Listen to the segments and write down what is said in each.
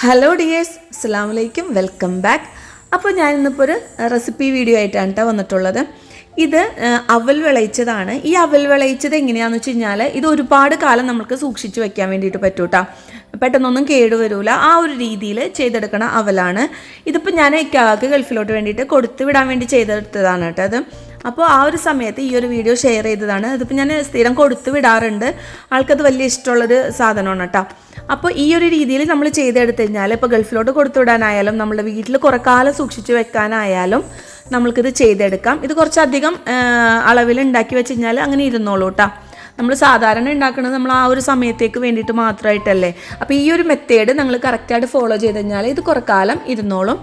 Hello dears അസ്സാം വലൈക്കും welcome back അപ്പോൾ ഞാൻ ഇന്നിപ്പോൾ ഒരു റെസിപ്പി വീഡിയോ ആയിട്ടാണ് കേട്ടോ വന്നിട്ടുള്ളത്. ഇത് അവൽ വിളയിച്ചതാണ്. ഈ അവൽ വിളയിച്ചത് എങ്ങനെയാണെന്ന് വെച്ച് കഴിഞ്ഞാൽ ഇത് ഒരുപാട് കാലം നമുക്ക് സൂക്ഷിച്ചു വെക്കാൻ വേണ്ടിയിട്ട് പറ്റൂട്ടാ. പെട്ടെന്നൊന്നും കേടുവരൂല ആ ഒരു രീതിയിൽ ചെയ്തെടുക്കണ അവലാണ്. ഇതിപ്പോൾ ഞാൻ ഇക്കാക്ക് ഗൾഫിലോട്ട് വേണ്ടിയിട്ട് കൊടുത്തു വിടാൻ വേണ്ടി ചെയ്തെടുത്തതാണ് കേട്ടോ അത്. അപ്പോൾ ആ ഒരു സമയത്ത് ഈ ഒരു വീഡിയോ ഷെയർ ചെയ്തതാണ്. അതിപ്പോൾ ഞാൻ സ്ഥിരം കൊടുത്തു വിടാറുണ്ട്. ആൾക്കത് വലിയ ഇഷ്ടമുള്ളൊരു സാധനമാണ് കേട്ടോ. അപ്പോൾ ഈ ഒരു രീതിയിൽ നമ്മൾ ചെയ്തെടുത്തു കഴിഞ്ഞാൽ ഇപ്പോൾ ഗൾഫിലോട്ട് കൊടുത്തു വിടാനായാലും നമ്മുടെ വീട്ടിൽ കുറേ കാലം സൂക്ഷിച്ച് വെക്കാനായാലും നമ്മൾക്കിത് ചെയ്തെടുക്കാം. ഇത് കുറച്ചധികം അളവിൽ ഉണ്ടാക്കി വെച്ച് കഴിഞ്ഞാൽ അങ്ങനെ ഇരുന്നോളൂ കേട്ടോ നമ്മൾ സാധാരണ ഉണ്ടാക്കുന്നത് നമ്മൾ ആ ഒരു സമയത്തേക്ക് വേണ്ടിയിട്ട് മാത്രമായിട്ടല്ലേ. അപ്പോൾ ഈ ഒരു മെത്തേഡ് നിങ്ങൾ കറക്റ്റായിട്ട് ഫോളോ ചെയ്ത് കഴിഞ്ഞാൽ ഇത് കുറേ കാലം ഇരുന്നോളും.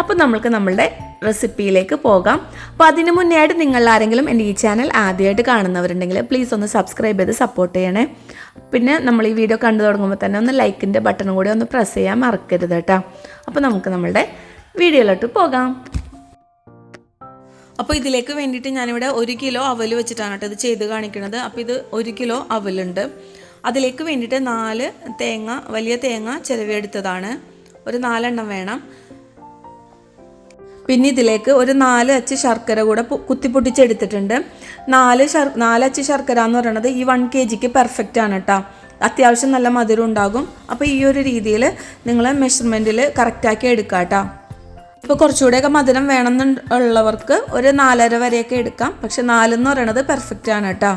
അപ്പോൾ നമ്മൾക്ക് നമ്മളുടെ റെസിപ്പിയിലേക്ക് പോകാം. അപ്പോൾ അതിന് മുന്നേ ആയിട്ട് നിങ്ങൾ ആരെങ്കിലും എന്റെ ഈ ചാനൽ ആദ്യമായിട്ട് കാണുന്നവരുണ്ടെങ്കിൽ പ്ലീസ് ഒന്ന് സബ്സ്ക്രൈബ് ചെയ്ത് സപ്പോർട്ട് ചെയ്യണേ. പിന്നെ നമ്മൾ ഈ വീഡിയോ കണ്ടു തുടങ്ങുമ്പോൾ തന്നെ ഒന്ന് ലൈക്കിന്റെ ബട്ടണും കൂടി ഒന്ന് പ്രസ് ചെയ്യാൻ മറക്കരുത് കേട്ടോ. അപ്പോൾ നമുക്ക് നമ്മളുടെ വീഡിയോയിലോട്ട് പോകാം. അപ്പോൾ ഇതിലേക്ക് വേണ്ടിയിട്ട് ഞാനിവിടെ ഒരു കിലോ അവൽ വെച്ചിട്ടാണ് കേട്ടോ ഇത് ചെയ്ത് കാണിക്കുന്നത് അപ്പോൾ ഇത് ഒരു കിലോ അവലുണ്ട്. അതിലേക്ക് വേണ്ടിയിട്ട് നാല് തേങ്ങ വലിയ തേങ്ങ ചിലവെടുത്തതാണ് ഒരു നാലെണ്ണം വേണം. പിന്നെ ഇതിലേക്ക് ഒരു നാല് അച്ച് ശർക്കര കൂടെ കുത്തിപ്പൊട്ടിച്ചെടുത്തിട്ടുണ്ട്. നാല് ശർ നാലച്ച് ശർക്കര എന്ന് പറയുന്നത് ഈ വൺ കെ ജിക്ക് പെർഫെക്റ്റ് ആണ് കേട്ടോ അത്യാവശ്യം നല്ല മധുരം ഉണ്ടാകും. അപ്പോൾ ഈ ഒരു രീതിയിൽ നിങ്ങൾ മെഷർമെന്റിൽ കറക്റ്റാക്കി എടുക്കാം കേട്ടോ ഇപ്പോൾ കുറച്ചുകൂടെയൊക്കെ മധുരം വേണമെന്നുള്ളവർക്ക് ഒരു നാലര വരെയൊക്കെ എടുക്കാം. പക്ഷെ നാലെന്ന് പറയണത് പെർഫെക്റ്റ് ആണ് കേട്ടോ.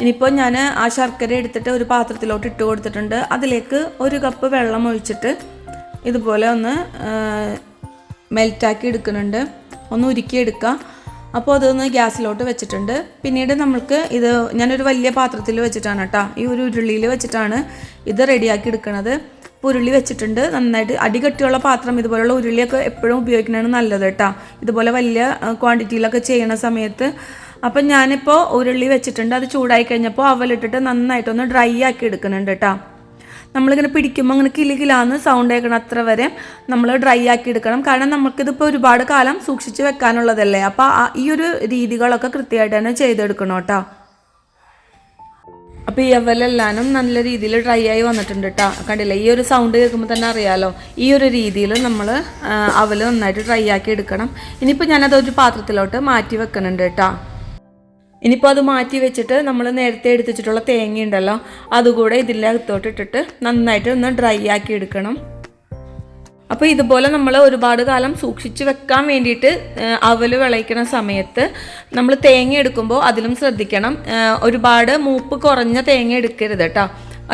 ഇനിയിപ്പോൾ ഞാൻ ആ ശർക്കര എടുത്തിട്ട് ഒരു പാത്രത്തിലോട്ട് ഇട്ട് കൊടുത്തിട്ടുണ്ട്. അതിലേക്ക് ഒരു കപ്പ് വെള്ളം ഒഴിച്ചിട്ട് ഇതുപോലെ ഒന്ന് മെൽറ്റാക്കി എടുക്കുന്നുണ്ട്. ഒന്ന് ഉരുക്കി എടുക്കാം. അപ്പോൾ അതൊന്ന് ഗ്യാസിലോട്ട് വെച്ചിട്ടുണ്ട്. പിന്നീട് നമ്മൾക്ക് ഇത് ഞാനൊരു വലിയ പാത്രത്തിൽ വെച്ചിട്ടാണ് കേട്ടോ. ഈ ഒരു ഉരുളിയിൽ വെച്ചിട്ടാണ് ഇത് റെഡിയാക്കി എടുക്കുന്നത് അപ്പോൾ ഉരുളി വെച്ചിട്ടുണ്ട്. നന്നായിട്ട് അടികട്ടിയുള്ള പാത്രം ഇതുപോലുള്ള ഉരുളിയൊക്കെ എപ്പോഴും ഉപയോഗിക്കുന്നതാണ് നല്ലത് കേട്ടോ. ഇതുപോലെ വലിയ ക്വാണ്ടിറ്റിയിലൊക്കെ ചെയ്യണ സമയത്ത്. അപ്പം ഞാനിപ്പോൾ ഉരുളി വെച്ചിട്ടുണ്ട്. അത് ചൂടായി കഴിഞ്ഞപ്പോൾ അവലിട്ടിട്ട് നന്നായിട്ടൊന്ന് ഡ്രൈ ആക്കി എടുക്കുന്നുണ്ട് കേട്ടോ. നമ്മളിങ്ങനെ പിടിക്കുമ്പോൾ അങ്ങനെ കിലുകിലാന്ന് സൗണ്ട് കേൾക്കണം അത്ര വരെ നമ്മൾ ഡ്രൈ ആക്കി എടുക്കണം. കാരണം നമുക്കിതിപ്പോൾ ഒരുപാട് കാലം സൂക്ഷിച്ച് വെക്കാനുള്ളതല്ലേ. അപ്പോൾ ഈ ഒരു രീതികളൊക്കെ കൃത്യമായിട്ട് തന്നെ ചെയ്തെടുക്കണം കേട്ടോ. അപ്പോൾ ഈ അവലെല്ലാനും നല്ല രീതിയിൽ ഡ്രൈ ആയി വന്നിട്ടുണ്ട് കേട്ടോ കണ്ടില്ല? ഈ ഒരു സൗണ്ട് കേൾക്കുമ്പോൾ തന്നെ അറിയാലോ. ഈ ഒരു രീതിയിൽ നമ്മൾ അവൽ നന്നായിട്ട് ഡ്രൈ ആക്കി എടുക്കണം. ഇനിയിപ്പോൾ ഞാനത് ഒരു പാത്രത്തിലോട്ട് മാറ്റി വെക്കുന്നുണ്ട് കേട്ടോ ഇനിയിപ്പോൾ അത് മാറ്റി വെച്ചിട്ട് നമ്മൾ നേരത്തെ എടുത്തിട്ടുള്ള തേങ്ങയുണ്ടല്ലോ അതുകൂടെ ഇതിന്റെ അകത്തോട്ട് ഇട്ടിട്ട് നന്നായിട്ട് ഒന്ന് ഡ്രൈ ആക്കി എടുക്കണം. അപ്പോൾ ഇതുപോലെ നമ്മൾ ഒരുപാട് കാലം സൂക്ഷിച്ച് വെക്കാൻ വേണ്ടിയിട്ട് അവൽ വിളയിക്കുന്ന സമയത്ത് നമ്മൾ തേങ്ങ എടുക്കുമ്പോൾ അതിലും ശ്രദ്ധിക്കണം. ഒരുപാട് മൂപ്പ് കുറഞ്ഞ തേങ്ങ എടുക്കരുത് കേട്ടോ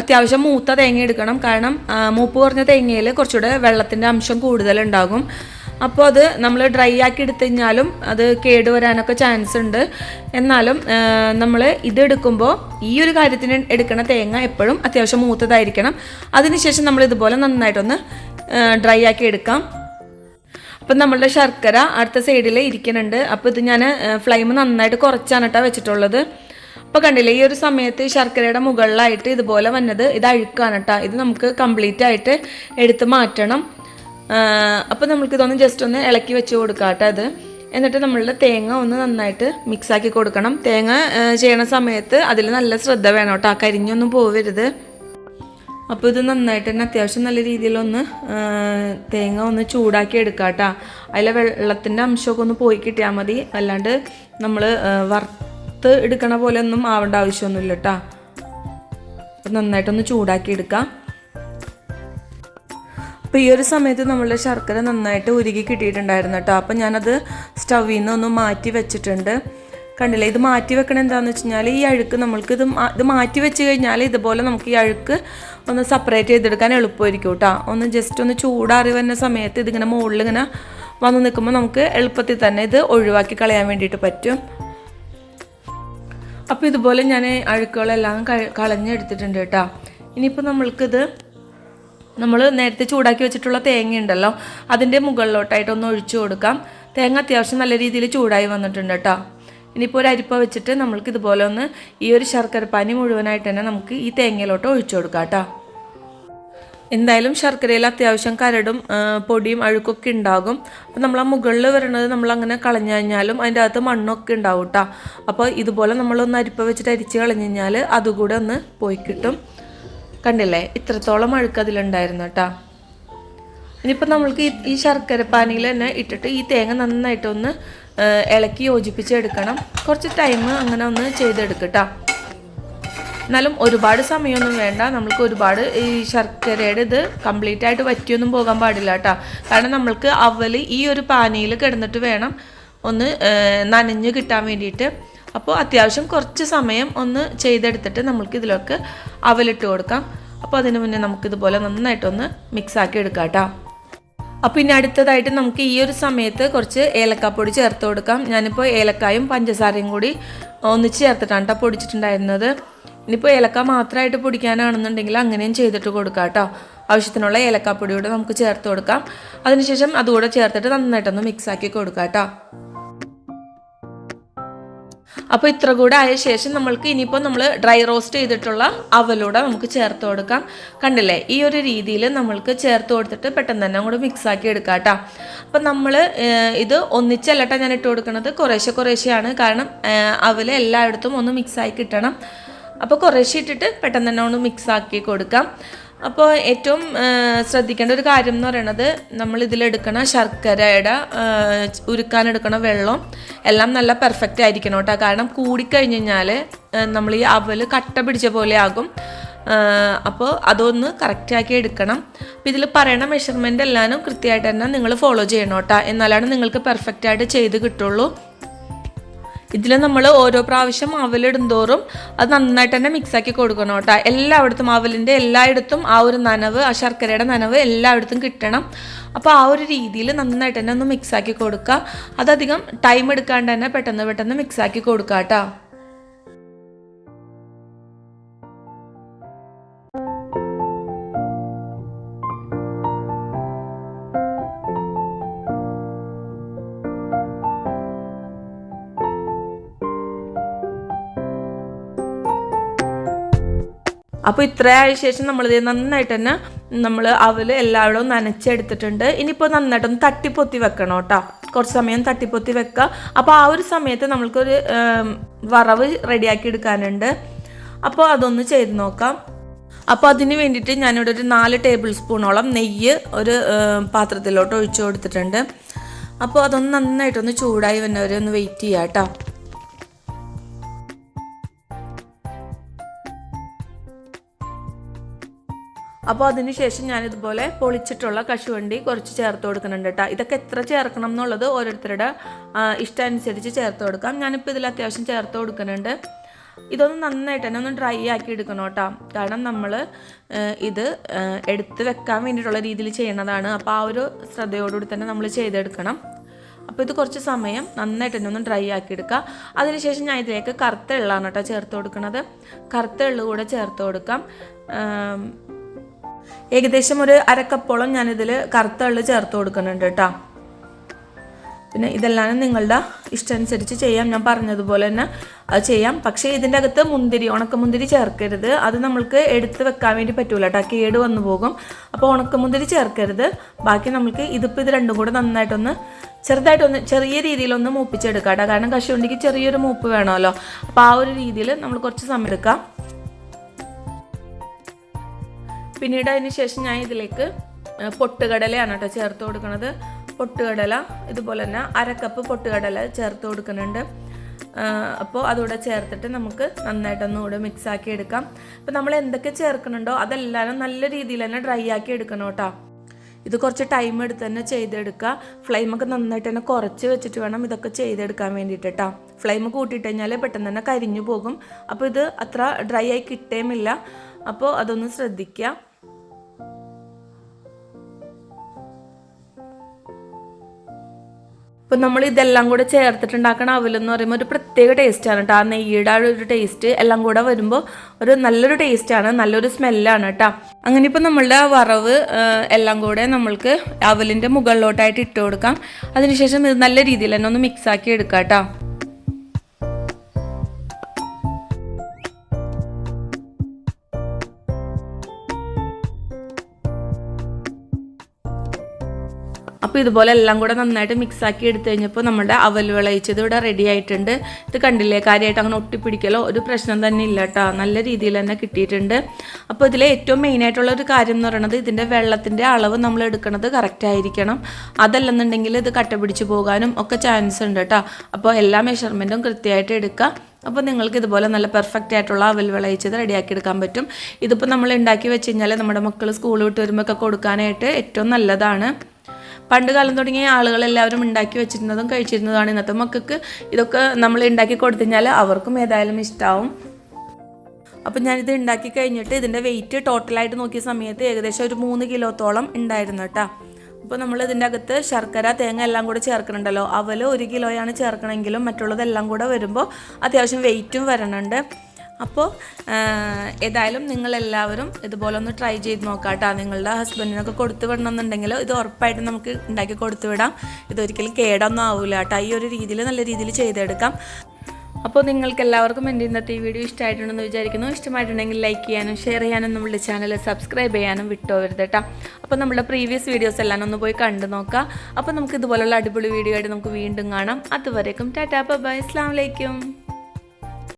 അത്യാവശ്യം മൂത്ത തേങ്ങ എടുക്കണം. കാരണം മൂപ്പ് കുറഞ്ഞ തേങ്ങയിൽ കുറച്ചുകൂടെ വെള്ളത്തിന്റെ അംശം കൂടുതലുണ്ടാകും. അപ്പോൾ അത് നമ്മൾ ഡ്രൈ ആക്കി എടുത്തു കഴിഞ്ഞാലും അത് കേടുവരാനൊക്കെ ചാൻസ് ഉണ്ട്. എന്നാലും നമ്മൾ ഇത് എടുക്കുമ്പോൾ ഈ ഒരു കാര്യത്തിന് എടുക്കുന്ന തേങ്ങ എപ്പോഴും അത്യാവശ്യം മൂത്തതായിരിക്കണം. അതിനുശേഷം നമ്മൾ ഇതുപോലെ നന്നായിട്ടൊന്ന് ഡ്രൈ ആക്കി എടുക്കാം. അപ്പം നമ്മളുടെ ശർക്കര അടുത്ത സൈഡിൽ ഇരിക്കുന്നുണ്ട്. അപ്പോൾ ഇത് ഞാൻ ഫ്ലെയിം നന്നായിട്ട് കുറച്ചാണ് കേട്ടോ വെച്ചിട്ടുള്ളത്. അപ്പോൾ കണ്ടില്ലേ ഈ ഒരു സമയത്ത് ശർക്കരയുടെ മുകളിലായിട്ട് ഇതുപോലെ വന്നത് ഇത് അഴുക്കാണ് കേട്ടോ. ഇത് നമുക്ക് കംപ്ലീറ്റ് ആയിട്ട് എടുത്ത് മാറ്റണം. അപ്പോൾ ഇതൊന്ന് ജസ്റ്റ് ഒന്ന് ഇളക്കി വെച്ച് കൊടുക്കാം കേട്ടോ അത്. എന്നിട്ട് നമ്മളുടെ തേങ്ങ ഒന്ന് നന്നായിട്ട് മിക്സ് ആക്കി കൊടുക്കണം. തേങ്ങ ചെയ്യണ സമയത്ത് അതിൽ നല്ല ശ്രദ്ധ വേണം കേട്ടോ. കരിഞ്ഞൊന്നും പോവരുത്. അപ്പോൾ ഇത് നന്നായിട്ട് തന്നെ അത്യാവശ്യം നല്ല രീതിയിലൊന്ന് തേങ്ങ ഒന്ന് ചൂടാക്കി എടുക്കാം കേട്ടോ അതിലെ വെള്ളത്തിന്റെ അംശമൊക്കെ ഒന്ന് പോയി കിട്ടിയാൽ മതി. അല്ലാണ്ട് നമ്മൾ വറുത്ത് എടുക്കണ പോലെ ഒന്നും ആവേണ്ട ആവശ്യമൊന്നുമില്ല കേട്ടോ. നന്നായിട്ടൊന്ന് ചൂടാക്കി എടുക്കാം. അപ്പോൾ ഈ ഒരു സമയത്ത് നമ്മളുടെ ശർക്കര നന്നായിട്ട് ഉരുകി കിട്ടിയിട്ടുണ്ടായിരുന്നു കേട്ടോ. അപ്പോൾ ഞാനത് സ്റ്റവിൽ നിന്ന് ഒന്ന് മാറ്റി വെച്ചിട്ടുണ്ട്. കണ്ടില്ലേ ഇത് മാറ്റി വെക്കണം എന്താണെന്ന് വെച്ച് കഴിഞ്ഞാൽ ഈ അഴുക്ക് നമ്മൾക്ക് ഇത് ഇത് മാറ്റി വെച്ച് കഴിഞ്ഞാൽ ഇതുപോലെ നമുക്ക് ഈ അഴുക്ക് ഒന്ന് സെപ്പറേറ്റ് ചെയ്തെടുക്കാൻ എളുപ്പമായിരിക്കും കേട്ടോ. ഒന്ന് ജസ്റ്റ് ഒന്ന് ചൂടാറി വരുന്ന സമയത്ത് ഇതിങ്ങനെ മുകളിൽ ഇങ്ങനെ വന്ന് നിൽക്കുമ്പോൾ നമുക്ക് എളുപ്പത്തിൽ തന്നെ ഇത് ഒഴിവാക്കി കളയാൻ വേണ്ടിയിട്ട് പറ്റും. അപ്പോൾ ഇതുപോലെ ഞാൻ അഴുക്കുകളെല്ലാം കളഞ്ഞെടുത്തിട്ടുണ്ട് കേട്ടോ. ഇനിയിപ്പോൾ നമ്മൾക്കിത് നമ്മൾ നേരത്തെ ചൂടാക്കി വെച്ചിട്ടുള്ള തേങ്ങ ഉണ്ടല്ലോ അതിന്റെ മുകളിലോട്ടായിട്ട് ഒന്ന് ഒഴിച്ചു കൊടുക്കാം. തേങ്ങ അത്യാവശ്യം നല്ല രീതിയിൽ ചൂടായി വന്നിട്ടുണ്ട് കേട്ടോ. ഇനിയിപ്പോൾ ഒരു അരിപ്പ വെച്ചിട്ട് നമ്മൾക്ക് ഇതുപോലെ ഒന്ന് ഈ ഒരു ശർക്കര ശർക്കരപ്പാനി മുഴുവനായിട്ട് തന്നെ നമുക്ക് ഈ തേങ്ങയിലോട്ട് ഒഴിച്ചു കൊടുക്കാം കേട്ടോ. എന്തായാലും ശർക്കരയിൽ അത്യാവശ്യം കരടും പൊടിയും അഴുക്കൊക്കെ ഉണ്ടാകും. അപ്പോൾ നമ്മൾ ആ മുകളിൽ വരുന്നത് നമ്മൾ അങ്ങനെ കളഞ്ഞു കഴിഞ്ഞാലും അതിന്റെ അകത്ത് മണ്ണൊക്കെ ഉണ്ടാവും കേട്ടോ. അപ്പോൾ ഇതുപോലെ നമ്മളൊന്ന് അരിപ്പ വെച്ചിട്ട് അരിച്ച് കളഞ്ഞു കഴിഞ്ഞാൽ അതുകൂടെ ഒന്ന് പോയി കിട്ടും. കണ്ടില്ലേ? ഇത്രത്തോളം അഴുക്ക് അതിലുണ്ടായിരുന്നു കേട്ടോ ഇനിയിപ്പോൾ നമ്മൾക്ക് ഈ- ശർക്കര പാനിയിൽ തന്നെ ഇട്ടിട്ട് ഈ തേങ്ങ നന്നായിട്ടൊന്ന് ഇളക്കി യോജിപ്പിച്ചെടുക്കണം കുറച്ച് ടൈം അങ്ങനെ ഒന്ന് ചെയ്തെടുക്കട്ടോ എന്നാലും ഒരുപാട് സമയമൊന്നും വേണ്ട. നമ്മൾക്ക് ഒരുപാട് ഈ ശർക്കരയുടെ ഇത് കംപ്ലീറ്റ് ആയിട്ട് വറ്റിയൊന്നും പോകാൻ പാടില്ല കേട്ടോ കാരണം നമ്മൾക്ക് അവൽ ഈ ഒരു പാനിയിൽ കിടന്നിട്ട് വേണം ഒന്ന് നനഞ്ഞ് കിട്ടാൻ വേണ്ടിയിട്ട്. അപ്പോൾ അത്യാവശ്യം കുറച്ച് സമയം ഒന്ന് ചെയ്തെടുത്തിട്ട് നമ്മൾക്ക് ഇതിലൊക്കെ അവലിട്ട് കൊടുക്കാം. അപ്പോൾ അതിന് മുന്നേ നമുക്കിതുപോലെ നന്നായിട്ടൊന്ന് മിക്സാക്കി എടുക്കാം കേട്ടോ അപ്പോൾ ഇനി അടുത്തതായിട്ട് നമുക്ക് ഈ ഒരു സമയത്ത് കുറച്ച് ഏലക്കാപ്പൊടി ചേർത്ത് കൊടുക്കാം. ഞാനിപ്പോൾ ഏലക്കായും പഞ്ചസാരയും കൂടി ഒന്നിച്ച് ചേർത്തിട്ടാണ് കേട്ടോ പൊടിച്ചിട്ടുണ്ടായിരുന്നത്. ഇനിയിപ്പോൾ ഏലക്ക മാത്രമായിട്ട് പൊടിക്കാനാണെന്നുണ്ടെങ്കിൽ അങ്ങനെയും ചെയ്തിട്ട് കൊടുക്കാം കേട്ടോ ആവശ്യത്തിനുള്ള ഏലക്കാപ്പൊടി കൂടെ നമുക്ക് ചേർത്ത് കൊടുക്കാം. അതിനുശേഷം അതുകൂടെ ചേർത്തിട്ട് നന്നായിട്ടൊന്ന് മിക്സാക്കി കൊടുക്കാം കേട്ടോ അപ്പോൾ ഇത്ര കൂടെ ആയ ശേഷം നമ്മൾക്ക് ഇനിയിപ്പോൾ നമ്മൾ ഡ്രൈ റോസ്റ്റ് ചെയ്തിട്ടുള്ള അവലൂടെ നമുക്ക് ചേർത്ത് കൊടുക്കാം. കണ്ടില്ലേ? ഈ ഒരു രീതിയിൽ നമ്മൾക്ക് ചേർത്ത് കൊടുത്തിട്ട് പെട്ടെന്ന് തന്നെ അങ്ങോട്ട് മിക്സ് ആക്കി എടുക്കാം കേട്ടോ. അപ്പം നമ്മൾ ഇത് ഒന്നിച്ചല്ലട്ട ഞാൻ ഇട്ട് കൊടുക്കുന്നത്. കുറേശ്ശെ കുറേശ്ശെയാണ്. കാരണം അവൽ എല്ലായിടത്തും ഒന്ന് മിക്സ് മിക്സായി കിട്ടണം. അപ്പോൾ കുറേശ്ശെ ഇട്ടിട്ട് പെട്ടെന്ന് തന്നെ ഒന്ന് മിക്സ് ആക്കി കൊടുക്കാം. അപ്പോൾ ഏറ്റവും ശ്രദ്ധിക്കേണ്ട ഒരു കാര്യം എന്ന് പറയുന്നത് നമ്മൾ ഇതിലെടുക്കണ ശർക്കരയുടെ ഉരുക്കാനെടുക്കണ വെള്ളം എല്ലാം നല്ല പെർഫെക്റ്റ് ആയിരിക്കണം കേട്ടോ. കാരണം കൂടിക്കഴിഞ്ഞ് കഴിഞ്ഞാൽ നമ്മൾ ഈ അവൽ കട്ട പിടിച്ച പോലെ ആകും. അപ്പോൾ അതൊന്ന് കറക്റ്റാക്കി എടുക്കണം. അപ്പോൾ ഇതിൽ പറയണ മെഷർമെന്റ് എല്ലാനും കൃത്യമായിട്ട് തന്നെ നിങ്ങൾ ഫോളോ ചെയ്യണം കേട്ടോ. എന്നാലാണ് നിങ്ങൾക്ക് പെർഫെക്റ്റായിട്ട് ചെയ്ത് കിട്ടുള്ളൂ. ഇതിൽ നമ്മൾ ഓരോ പ്രാവശ്യം അവലിടും തോറും അത് നന്നായിട്ട് തന്നെ മിക്സാക്കി കൊടുക്കണം കേട്ടോ. എല്ലായിടത്തും അവലിന്റെ എല്ലായിടത്തും ആ ഒരു നനവ് ആ ശർക്കരയുടെ നനവ് എല്ലായിടത്തും കിട്ടണം. അപ്പോൾ ആ ഒരു രീതിയിൽ നന്നായിട്ട് തന്നെ ഒന്ന് മിക്സാക്കി കൊടുക്കുക. അതധികം ടൈം എടുക്കാണ്ട് തന്നെ പെട്ടെന്ന് പെട്ടെന്ന് മിക്സാക്കി കൊടുക്കുക കേട്ടോ. അപ്പോൾ ഇത്രയായ ശേഷം നമ്മളിത് നന്നായിട്ട് തന്നെ നമ്മൾ അവൽ എല്ലാവരും നനച്ചെടുത്തിട്ടുണ്ട്. ഇനിയിപ്പോൾ നന്നായിട്ടൊന്ന് തട്ടിപ്പൊത്തി വെക്കണം കേട്ടോ. കുറച്ച് സമയം തട്ടിപ്പൊത്തി വെക്കുക അപ്പോൾ ആ ഒരു സമയത്ത് നമ്മൾക്കൊരു വറവ് റെഡിയാക്കി എടുക്കാനുണ്ട്. അപ്പോൾ അതൊന്ന് ചെയ്ത് നോക്കാം. അപ്പോൾ അതിന് വേണ്ടിയിട്ട് ഞാനിവിടെ ഒരു നാല് ടേബിൾ സ്പൂണോളം നെയ്യ് ഒരു പാത്രത്തിലോട്ട് ഒഴിച്ചു കൊടുത്തിട്ടുണ്ട്. അപ്പോൾ അതൊന്ന് നന്നായിട്ടൊന്ന് ചൂടായി വന്നവരെ ഒന്ന് വെയിറ്റ് ചെയ്യാം കേട്ടോ. അപ്പോൾ അതിനുശേഷം ഞാനിതുപോലെ പൊളിച്ചിട്ടുള്ള കശുവണ്ടി കുറച്ച് ചേർത്ത് കൊടുക്കുന്നുണ്ട് കേട്ടോ ഇതൊക്കെ എത്ര ചേർക്കണം എന്നുള്ളത് ഓരോരുത്തരുടെ ഇഷ്ടമനുസരിച്ച് ചേർത്ത് കൊടുക്കാം. ഞാനിപ്പോൾ ഇതിൽ അത്യാവശ്യം ചേർത്ത് കൊടുക്കുന്നുണ്ട്. ഇതൊന്ന് നന്നായിട്ട് തന്നെ ഒന്ന് ഡ്രൈ ആക്കി എടുക്കണം കേട്ടോ കാരണം നമ്മൾ ഇത് എടുത്ത് വെക്കാൻ വേണ്ടിയിട്ടുള്ള രീതിയിൽ ചെയ്യുന്നതാണ് അപ്പോൾ ആ ഒരു ശ്രദ്ധയോടുകൂടി തന്നെ നമ്മൾ ചെയ്തെടുക്കണം. അപ്പോൾ ഇത് കുറച്ച് സമയം നന്നായിട്ട് തന്നെ ഒന്ന് ഡ്രൈ ആക്കി എടുക്കുക അതിനുശേഷം ഞാൻ ഇതിലേക്ക് കറുത്ത എള്ളാണ് കേട്ടോ ചേർത്ത് കൊടുക്കുന്നത് കറുത്ത എള്ള് കൂടെ ചേർത്ത് കൊടുക്കാം. ഏകദേശം ഒരു അരക്കപ്പോളം ഞാനിതിൽ കറുത്ത എള്ള് ചേർത്ത് കൊടുക്കുന്നുണ്ട് കേട്ടോ. പിന്നെ ഇതെല്ലാം നിങ്ങളുടെ ഇഷ്ടമനുസരിച്ച് ചെയ്യാം. ഞാൻ പറഞ്ഞതുപോലെ തന്നെ ചെയ്യാം. പക്ഷേ ഇതിന്റെ അകത്ത് മുന്തിരി ഉണക്കമുന്തിരി ചേർക്കരുത്. അത് നമ്മൾക്ക് എടുത്ത് വെക്കാൻ വേണ്ടി പറ്റൂല കേട്ടോ. കേട് വന്നു പോകും. അപ്പോൾ ഉണക്കമുന്തിരി ചേർക്കരുത്. ബാക്കി നമ്മൾക്ക് ഇതിപ്പോൾ ഇത് രണ്ടും കൂടെ നന്നായിട്ടൊന്ന് ചെറുതായിട്ടൊന്ന് ചെറിയ രീതിയിലൊന്ന് മൂപ്പിച്ചെടുക്കാം കേട്ടോ. കാരണം കശുവണ്ടിക്ക് ചെറിയൊരു മൂപ്പ് വേണമല്ലോ. അപ്പോൾ ആ ഒരു രീതിയിൽ നമ്മൾ കുറച്ച് സമയം എടുക്കാം. പിന്നീട് അതിന് ശേഷം ഞാൻ ഇതിലേക്ക് പൊട്ടുകടലയാണ് കേട്ടോ ചേർത്ത് കൊടുക്കുന്നത് പൊട്ടുകടല ഇതുപോലെ തന്നെ അര കപ്പ് പൊട്ടുകടല ചേർത്ത് കൊടുക്കുന്നുണ്ട്. അപ്പോൾ അതുകൂടെ ചേർത്തിട്ട് നമുക്ക് നന്നായിട്ടൊന്നും കൂടെ മിക്സ് ആക്കി എടുക്കാം. അപ്പോൾ നമ്മൾ എന്തൊക്കെ ചേർക്കുന്നുണ്ടോ അതെല്ലാം നല്ല രീതിയിൽ തന്നെ ഡ്രൈ ആക്കി എടുക്കണം കേട്ടോ. ഇത് കുറച്ച് ടൈം എടുത്ത് തന്നെ ചെയ്തെടുക്കുക. ഫ്ലെയിമൊക്കെ നന്നായിട്ട് തന്നെ കുറച്ച് വെച്ചിട്ട് വേണം ഇതൊക്കെ ചെയ്തെടുക്കാൻ വേണ്ടിയിട്ട് കേട്ടോ. ഫ്ലെയിം കൂട്ടിയിട്ട് കഴിഞ്ഞാൽ പെട്ടെന്ന് തന്നെ കരിഞ്ഞു പോകും. അപ്പോൾ ഇത് അത്ര ഡ്രൈ ആയി കിട്ടേമില്ല. അപ്പോൾ അതൊന്ന് ശ്രദ്ധിക്കുക. ഇപ്പം നമ്മൾ ഇതെല്ലാം കൂടെ ചേർത്തിട്ടുണ്ടാക്കണ അവലെന്ന് പറയുമ്പോൾ ഒരു പ്രത്യേക ടേസ്റ്റാണ് കേട്ടോ ആ നെയ്യുടെ ഒരു ടേസ്റ്റ് എല്ലാം കൂടെ വരുമ്പോൾ ഒരു നല്ലൊരു ടേസ്റ്റാണ് നല്ലൊരു സ്മെല്ലാണ് കേട്ടോ അങ്ങനെ ഇപ്പം നമ്മളുടെ വറവ് എല്ലാം കൂടെ നമ്മൾക്ക് അവലിന്റെ മുകളിലോട്ടായിട്ട് ഇട്ട് കൊടുക്കാം. അതിനുശേഷം ഇത് നല്ല രീതിയിൽ തന്നെ ഒന്ന് മിക്സാക്കി എടുക്കാം കേട്ടോ അപ്പോൾ ഇതുപോലെ എല്ലാം കൂടെ നന്നായിട്ട് മിക്സ് ആക്കി എടുത്തു കഴിഞ്ഞപ്പോൾ നമ്മുടെ അവൽ വിളയിച്ചത് ഇവിടെ റെഡി ആയിട്ടുണ്ട്. ഇത് കണ്ടില്ലേ? കാര്യമായിട്ട് അങ്ങനെ ഒട്ടിപ്പിടിക്കലോ ഒരു പ്രശ്നം തന്നെ ഇല്ല കേട്ടോ നല്ല രീതിയിൽ തന്നെ കിട്ടിയിട്ടുണ്ട്. അപ്പോൾ ഇതിൽ ഏറ്റവും മെയിനായിട്ടുള്ള ഒരു കാര്യം എന്ന് പറയുന്നത് ഇതിന്റെ വെള്ളത്തിന്റെ അളവ് നമ്മൾ എടുക്കുന്നത് കറക്റ്റ് ആയിരിക്കണം. അതല്ലെന്നുണ്ടെങ്കിൽ ഇത് കട്ട പിടിച്ച് പോകാനും ഒക്കെ ചാൻസ് ഉണ്ട് കേട്ടോ അപ്പോൾ എല്ലാ മെഷർമെന്റും കൃത്യമായിട്ട് എടുക്കുക അപ്പോൾ നിങ്ങൾക്ക് ഇതുപോലെ നല്ല പെർഫെക്റ്റ് ആയിട്ടുള്ള അവൽ വിളയിച്ചത് റെഡിയാക്കി എടുക്കാൻ പറ്റും. ഇതിപ്പോൾ നമ്മൾ ഉണ്ടാക്കി വെച്ച് കഴിഞ്ഞാൽ നമ്മുടെ മക്കൾ സ്കൂൾ വിട്ട് വരുമ്പോൾ ഒക്കെ കൊടുക്കാനായിട്ട് ഏറ്റവും നല്ലതാണ്. പണ്ട് കാലം തുടങ്ങിയ ആളുകളെല്ലാവരും ഉണ്ടാക്കി വെച്ചിരുന്നതും കഴിച്ചിരുന്നതുമാണ് ഇന്നത്തെ മക്കൾക്ക്. ഇതൊക്കെ നമ്മൾ ഉണ്ടാക്കി കൊടുത്തു കഴിഞ്ഞാൽ അവർക്കും ഏതായാലും ഇഷ്ടമാവും അപ്പം ഞാനിത് ഉണ്ടാക്കി കഴിഞ്ഞിട്ട് ഇതിന്റെ വെയിറ്റ് ടോട്ടലായിട്ട് നോക്കിയ സമയത്ത് ഏകദേശം ഒരു മൂന്ന് കിലോത്തോളം ഉണ്ടായിരുന്നു കേട്ടോ. അപ്പോൾ നമ്മൾ ഇതിന്റെ അകത്ത് ശർക്കര തേങ്ങ എല്ലാം കൂടെ ചേർക്കണുണ്ടല്ലോ. അവൽ ഒരു കിലോയാണ് ചേർക്കണമെങ്കിലും മറ്റുള്ളതെല്ലാം കൂടെ വരുമ്പോൾ അത്യാവശ്യം വെയിറ്റും വരണുണ്ട്. അപ്പോൾ ഏതായാലും നിങ്ങളെല്ലാവരും ഇതുപോലെ ഒന്ന് ട്രൈ ചെയ്ത് നോക്കാം നിങ്ങളുടെ ഹസ്ബൻഡിനൊക്കെ കൊടുത്തു വിടണമെന്നുണ്ടെങ്കിൽ ഇത് ഉറപ്പായിട്ട് നമുക്ക് ഉണ്ടാക്കി കൊടുത്തു വിടാം. ഇതൊരിക്കലും കേടൊന്നും ആവില്ല കേട്ടോ ഈ ഒരു രീതിയിൽ നല്ല രീതിയിൽ ചെയ്തെടുക്കാം. അപ്പോൾ നിങ്ങൾക്ക് എല്ലാവർക്കും എന്റെ ഇന്നത്തെ ഈ വീഡിയോ ഇഷ്ടമായിട്ടുണ്ടെന്ന് വിചാരിക്കുന്നു. ഇഷ്ടമായിട്ടുണ്ടെങ്കിൽ ലൈക്ക് ചെയ്യാനും ഷെയർ ചെയ്യാനും നമ്മുടെ ചാനൽ സബ്സ്ക്രൈബ് ചെയ്യാനും വിട്ടുപോകരുത് കേട്ടോ അപ്പോൾ നമ്മുടെ പ്രീവിയസ് വീഡിയോസ് എല്ലാം ഒന്ന് പോയി കണ്ടു നോക്കാം. അപ്പോൾ നമുക്ക് ഇതുപോലുള്ള അടിപൊളി വീഡിയോ ആയിട്ട് നമുക്ക് വീണ്ടും കാണാം. അതുവരേക്കും ടാറ്റാ. ബൈ അസ്ലാം വലൈക്കും